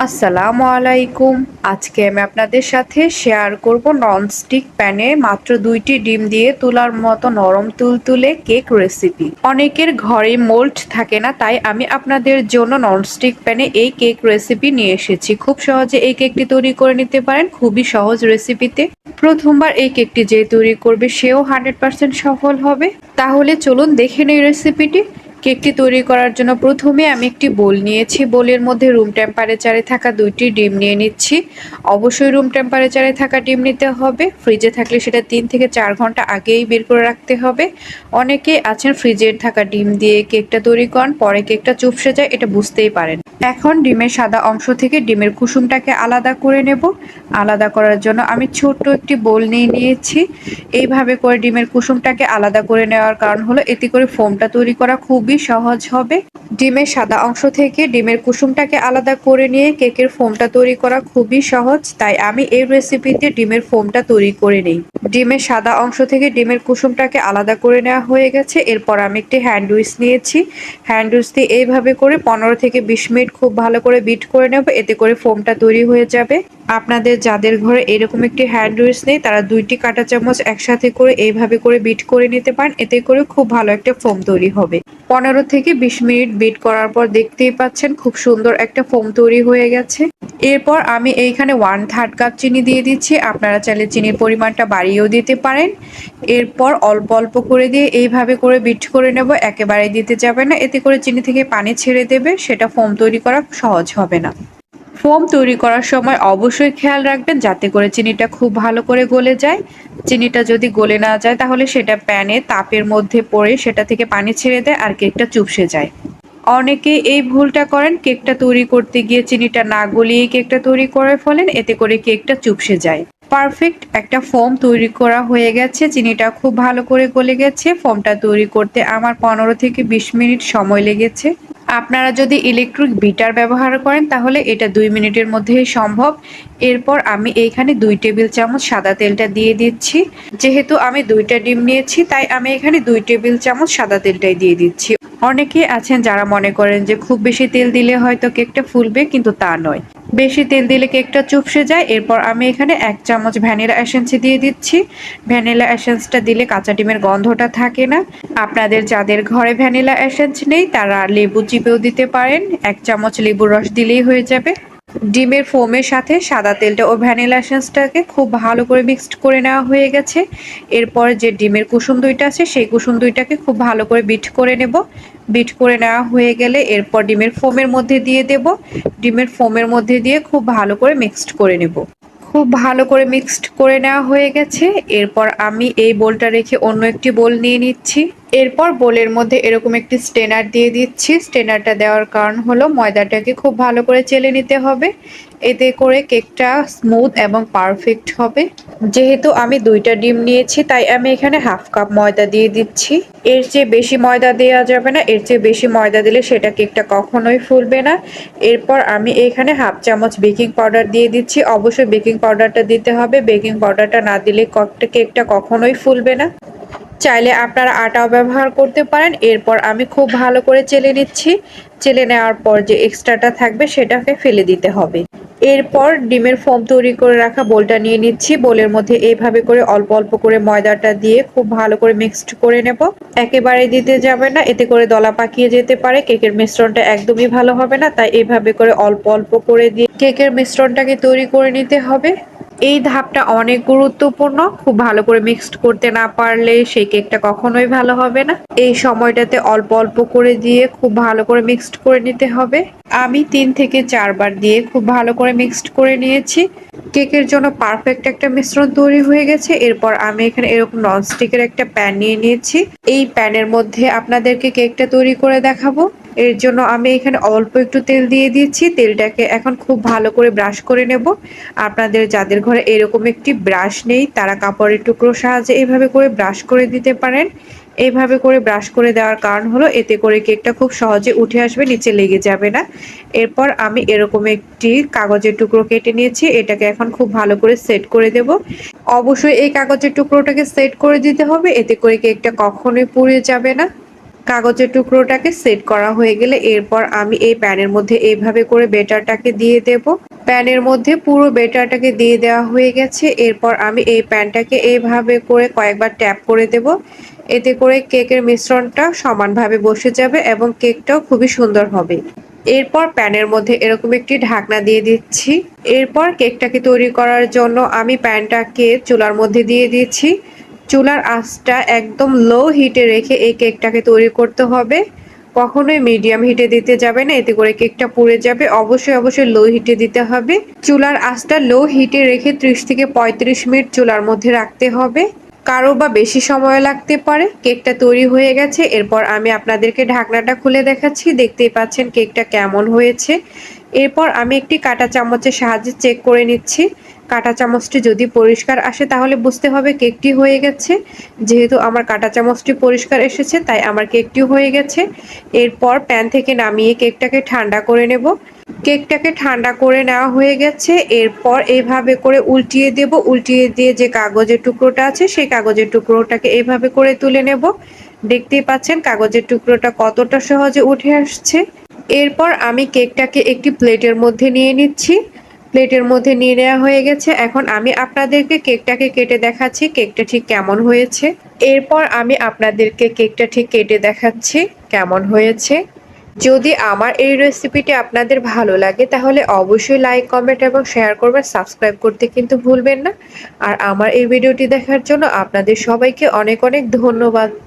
আসসালামু আলাইকুম। আজকে আমি আপনাদের সাথে শেয়ার করব ননস্টিক প্যানে মাত্র দুইটি ডিম দিয়ে তুলার মতো নরম তুলতুলে কেক রেসিপি অনেকের ঘরে মোল্ড থাকে না, তাই আমি আপনাদের জন্য ননস্টিক প্যানে এই কেক রেসিপি নিয়ে এসেছি। খুব সহজে এই কেকটি তৈরি করে নিতে পারেন, খুবই সহজ রেসিপিতে প্রথমবার এই কেকটি যে তৈরি করবে, সেও হান্ড্রেড সফল হবে। তাহলে চলুন দেখে নেই রেসিপিটি কেকটি তৈরি করার জন্য প্রথমে আমি একটি বোল নিয়েছি। বোলের মধ্যে রুম টেম্পারেচারে থাকা দুইটি ডিম নিয়ে নিচ্ছি। অবশ্যই রুম টেম্পারেচারে থাকা ডিম নিতে হবে। ফ্রিজে থাকলে সেটা তিন থেকে চার ঘণ্টা আগেই বের করে রাখতে হবে। অনেকে আছেন ফ্রিজের থাকা ডিম দিয়ে কেকটা তৈরি করেন, পরে কেকটা চুপসে যায়, এটা বুঝতেই পারেন। এখন ডিমের সাদা অংশ থেকে ডিমের কুসুমটাকে আলাদা করে নেব। আলাদা করার জন্য আমি ছোট্ট একটি বোল নিয়ে নিয়েছি। এইভাবে করে ডিমের কুসুমটাকে আলাদা করে নেওয়ার কারণ হলো, এতে করে ফোমটা তৈরি করা খুবই সহজ হবে। ডিমের সাদা অংশ থেকে ডিমের কুসুমটাকে আলাদা করে নিয়ে কেকের ফোমটা তৈরি করা খুবই সহজ, তাই আমি এই রেসিপিতে ডিমের ফোমটা তৈরি করে নিই। ডিমের সাদা অংশ থেকে ডিমের কুসুমটাকে আলাদা করে নেওয়া হয়ে গেছে, এরপর আমি একটি হ্যান্ডউইচ নিয়েছি। হ্যান্ডউইচ দিয়ে এইভাবে করে পনেরো থেকে বিশ মিনিট খুব ভালো করে বিট করে নেব, এতে করে ফোমটা তৈরি হয়ে যাবে। আপনাদের যাদের ঘরে এরকম একটি হ্যান্ডউইচ নেই, তারা দুইটি কাঁটা চামচ একসাথে করে এইভাবে করে বিট করে নিতে পারেন। এতে করে খুব ভালো একটা ফোম তৈরি হবে। পনেরো থেকে বিশ মিনিট বিট করার পর দেখতেই পাচ্ছেন খুব সুন্দর একটা ফোম তৈরি হয়ে গেছে। এরপর আমি এইখানে ওয়ান থার্ড কাপ চিনি দিয়ে দিচ্ছি। আপনারা চাইলে চিনির পরিমাণটা বাড়িয়েও দিতে পারেন। এরপর অল্প অল্প করে দিয়ে এইভাবে করে বিট করে নেব। একেবারে দিতে যাবে না। এতে করে চিনি থেকে পানি ছেড়ে দেবে। সেটা ফোম তৈরি করা সহজ হবে না। ফোম তৈরি করার সময় অবশ্যই খেয়াল রাখবেন যাতে করে চিনিটা খুব ভালো করে গলে যায়। চিনিটা যদি গলে না যায় তাহলে সেটা প্যানে তাপের মধ্যে পড়ে সেটা থেকে পানি ছেড়ে দেয় আর কেকটা চুপসে যায়। অনেকে এই ভুলটা করেন, কেকটা তৈরি করতে গিয়ে চিনিটা না গলিয়ে কেকটা তৈরি করে ফেলেন, এতে করে কেকটা চুপসে যায়। পারফেক্ট একটা ফোম তৈরি করা হয়ে গেছে, চিনিটা খুব ভালো করে গলে গেছে। ফোমটা তৈরি করতে আমার পনেরো থেকে বিশ মিনিট সময় লেগেছে। আপনারা যদি ইলেকট্রিক বিটার ব্যবহার করেন, তাহলে এটা দুই মিনিটের মধ্যেই সম্ভব। এরপর আমি এইখানে দুই টেবিল চামচ সাদা তেলটা দিয়ে দিচ্ছি। যেহেতু আমি দুইটা ডিম নিয়েছি, তাই আমি এখানে দুই টেবিল চামচ সাদা তেলটাই দিয়ে দিচ্ছি। অনেকে আছেন যারা মনে করেন যে খুব বেশি তেল দিলে হয়তো কেকটা ফুলবে, কিন্তু তা নয়। বেশি তেল দিলে কেকটা চুপসে যায়। এরপর আমি এখানে এক চামচ ভ্যানিলা এসেন্স দিয়ে দিচ্ছি। ভ্যানিলা এসেন্সটা দিলে কাঁচা ডিমের গন্ধটা থাকে না। আপনাদের যাদের ঘরে ভ্যানিলা এসেন্স নেই, তারা লেবু চিপেও দিতে পারেন। এক চামচ লেবুর রস দিলেই হয়ে যাবে। ডিমের ফোমের সাথে সাদা তেলটা ও ভ্যানিলা এসেন্সটাকে খুব ভালো করে মিক্সড করে নেওয়া হয়ে গেছে। এরপর যে ডিমের কুসুম দইটা আছে, সেই কুসুম দইটাকে খুব ভালো করে বিট করে নেব। বিট করে নেওয়া হয়ে গেলে এরপর ডিমের ফোমের মধ্যে দিয়ে দেব। ডিমের ফোমের মধ্যে দিয়ে খুব ভালো করে মিক্সড করে নেব। খুব ভালো করে মিক্সড করে নেওয়া হয়ে গেছে। এরপর আমি এই বোলটা রেখে অন্য একটি বোল নিয়ে নিচ্ছি। এরপর বোলের মধ্যে এরকম একটি স্টেনার দিয়ে দিচ্ছি। স্টেনারটা দেওয়ার কারণ হলো ময়দাটাকে খুব ভালো করে চেলে নিতে হবে। এতে করে কেকটা স্মুথ এবং পারফেক্ট হবে। যেহেতু আমি দুইটা ডিম নিয়েছি, তাই আমি এখানে হাফ কাপ ময়দা দিয়ে দিচ্ছি। এর চেয়ে বেশি ময়দা দেওয়া যাবে না, এর চেয়ে বেশি ময়দা দিলে সেটা কেকটা কখনোই ফুলবে না। এরপর আমি এখানে হাফ চামচ বেকিং পাউডার দিয়ে দিচ্ছি। অবশ্যই বেকিং পাউডারটা দিতে হবে। বেকিং পাউডারটা না দিলে কেকটা কখনোই ফুলবে না। চাইলে আপনারা আটাও ব্যবহার করতে পারেন। এরপর আমি খুব ভালো করে চেলে নিচ্ছি। চেলে নেওয়ার পর যে এক্সট্রাটা থাকবে, সেটাকে ফেলে দিতে হবে। এরপর ডিমের ফোম তৈরি করে রাখা বোলটা নিয়ে নিচ্ছি। বোলের মধ্যে এইভাবে করে অল্প অল্প করে ময়দাটা দিয়ে খুব ভালো করে মিক্সড করে নেব। একেবারে দিতে যাবে না, এতে করে দলা পাকিয়ে যেতে পারে। কেকের মিশ্রণটা একদমই ভালো হবে না, তাই এভাবে করে অল্প অল্প করে দিয়ে কেকের মিশ্রণটাকে তৈরি করে নিতে হবে। এই ধাপটা অনেক গুরুত্বপূর্ণ। খুব ভালো করে মিক্সড করতে না পারলে সেই কেকটা কখনোই ভালো হবে না। এই সময়টাতে অল্প অল্প করে দিয়ে খুব ভালো করে মিক্সড করে নিতে হবে। আমি তিন থেকে চারবার দিয়ে খুব ভালো করে মিক্সড করে নিয়েছি। কেকের জন্য পারফেক্ট একটা মিশ্রণ তৈরি হয়ে গেছে। এরপর আমি এখানে এরকম ননস্টিকের একটা প্যান নিয়ে নিয়েছি। এই প্যানের মধ্যে আপনাদেরকে কেকটা তৈরি করে দেখাবো। এর জন্য আমি এখানে অল্প একটু তেল দিয়ে দিচ্ছি। তেলটাকে এখন খুব ভালো করে ব্রাশ করে নেব। আপনাদের, যাদের ঘরে এরকম একটি ব্রাশ নেই, তারা কাপড়ের টুকরো সাহায্যে এভাবে করে ব্রাশ করে দিতে পারেন। এইভাবে করে ব্রাশ করে দেওয়ার কারণ হলো, এতে করে কেকটা খুব সহজে উঠে আসবে, নিচে লেগে যাবে না। এরপর আমি এরকম একটি কাগজের টুকরো কেটে নিয়েছি, এটাকে এখন খুব ভালো করে সেট করে দেব। অবশ্যই এই কাগজের টুকরোটাকে সেট করে দিতে হবে, এতে করে কেকটা কখনোই পুড়ে যাবে না। কাগজের টুকরোটাকে সেট করা হয়ে গেলে এরপর আমি এই প্যানের মধ্যে এইভাবে করে বেটারটাকে দিয়ে দেব। প্যানের মধ্যে পুরো বেটারটাকে দিয়ে দেওয়া হয়ে গেছে। এরপর আমি এই প্যানটাকে এইভাবে করে কয়েকবার ট্যাপ করে দেব। এতে করে কেকের মিশ্রণটা সমানভাবে বসে যাবে এবং কেকটাও খুবই সুন্দর হবে। এরপর প্যানের মধ্যে এরকম একটি ঢাকনা দিয়ে দিচ্ছি। এরপর কেকটাকে তৈরি করার জন্য আমি প্যানটাকে চুলার মধ্যে দিয়ে দিচ্ছি। চুলার আঁচটা একদম লো হিটে রেখে এই কেকটাকে তৈরি করতে হবে। কখনোই মিডিয়াম হিটে দিতে যাবে না, এতে করে কেকটা পুড়ে যাবে। অবশ্যই অবশ্যই লো হিটে দিতে হবে। চুলার আঁচটা লো হিটে রেখে ত্রিশ থেকে পঁয়ত্রিশ মিনিট চুলার মধ্যে রাখতে হবে। কারও বা বেশি সময় লাগতে পারে। কেকটা তৈরি হয়ে গেছে। এরপর আমি আপনাদেরকে ঢাকনাটা খুলে দেখাচ্ছি। দেখতেই পাচ্ছেন কেকটা কেমন হয়েছে। এরপর আমি একটি কাটা চামচের সাহায্যে চেক করে নিচ্ছি। কাটা চামচটি যদি পরিষ্কার আসে, তাহলে বুঝতে হবে কেকটি হয়ে গেছে। যেহেতু আমার কাটা চামচটি পরিষ্কার এসেছে, তাই আমার কেকটি হয়ে গেছে। এরপর প্যান থেকে নামিয়ে কেকটাকে ঠান্ডা করে নেব। কেকটাকে ঠান্ডা করে নেওয়া হয়ে গেছে। এরপর এইভাবে করে উল্টিয়ে দেব। উল্টিয়ে দিয়ে যে কাগজের টুকরোটা আছে, সেই কাগজের টুকরোটাকে এইভাবে করে তুলে নেব। দেখতেই পাচ্ছেন কাগজের টুকরোটা কতটা সহজে উঠে আসছে। এরপর আমি কেকটাকে একটি প্লেটের মধ্যে নিয়ে নিচ্ছি। প্লেটের মধ্যে নিয়ে নেওয়া হয়ে গেছে। এখন আমি আপনাদেরকে কেকটাকে কেটে দেখাচ্ছি। কেকটা ঠিক কেমন হয়েছে? এরপর আমি আপনাদেরকে কেকটা ঠিক কেটে দেখাচ্ছি কেমন হয়েছে। যদি আমার এই রেসিপিটি আপনাদের ভালো লাগে, তাহলে অবশ্যই লাইক, কমেন্ট এবং শেয়ার করবেন। সাবস্ক্রাইব করতে কিন্তু ভুলবেন না। আর আমার এই ভিডিওটি দেখার জন্য আপনাদের সবাইকে অনেক অনেক ধন্যবাদ।